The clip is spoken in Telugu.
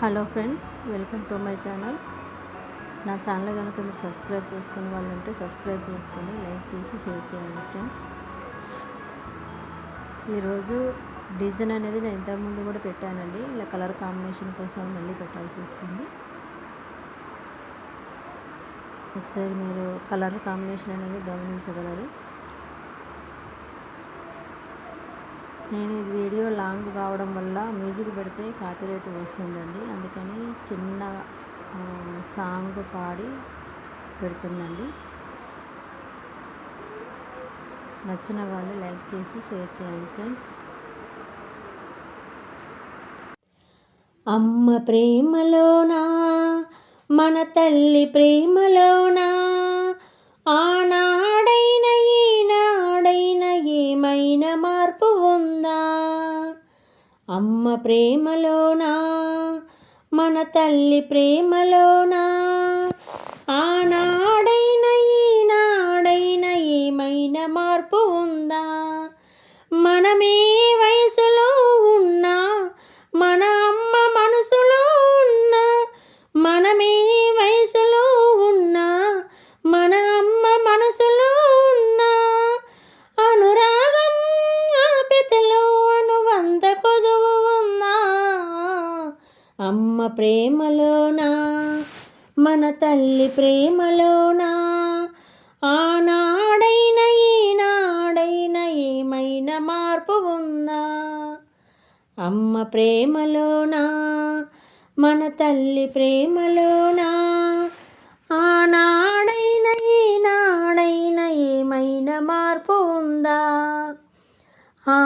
Hello friends welcome to my channel. నా ఛానల్ కనుక మీరు సబ్స్క్రైబ్ చేసుకునే వాళ్ళు ఉంటే సబ్స్క్రైబ్ చేసుకొని లైక్ చేసి షేర్ చేయండి ఫ్రెండ్స్. ఈరోజు డిజైన్ అనేది నేను ఇంతకుముందు కూడా పెట్టానండి. ఇలా కలర్ కాంబినేషన్ కోసం మళ్ళీ పెట్టాల్సి వస్తుంది. ఒకసారి మీరు కలర్ కాంబినేషన్ అనేది గమనించగలరు. నేను ఇది వీడియో లాంగ్ కావడం వల్ల మ్యూజిక్ పెడితే కాపీరైట్ వస్తుందండి. అందుకని చిన్న సాంగ్ పాడి పెడుతుందండి. నచ్చిన వాళ్ళు లైక్ చేసి షేర్ చేయండి ఫ్రెండ్స్. అమ్మ ప్రేమలోనా? మన తల్లి ప్రేమలోనా? ఆనాడైన ఈనాడైన ఏమైనా మార్పు అమ్మ ప్రేమలోనా? మన తల్లి ప్రేమలోనా? ఆనాడైన ఈనాడైన ఏమైనా మార్పు ఉందా? మనమే వయసు ప్రేమలోనా? మన తల్లి ప్రేమలోనా? ఆనాడైన ఈనాడైన ఏమైనా మార్పు ఉందా? అమ్మ ప్రేమలోనా? మన తల్లి ప్రేమలోనా? ఆనాడైన ఈనాడైన ఏమైనా మార్పు ఉందా? ఆ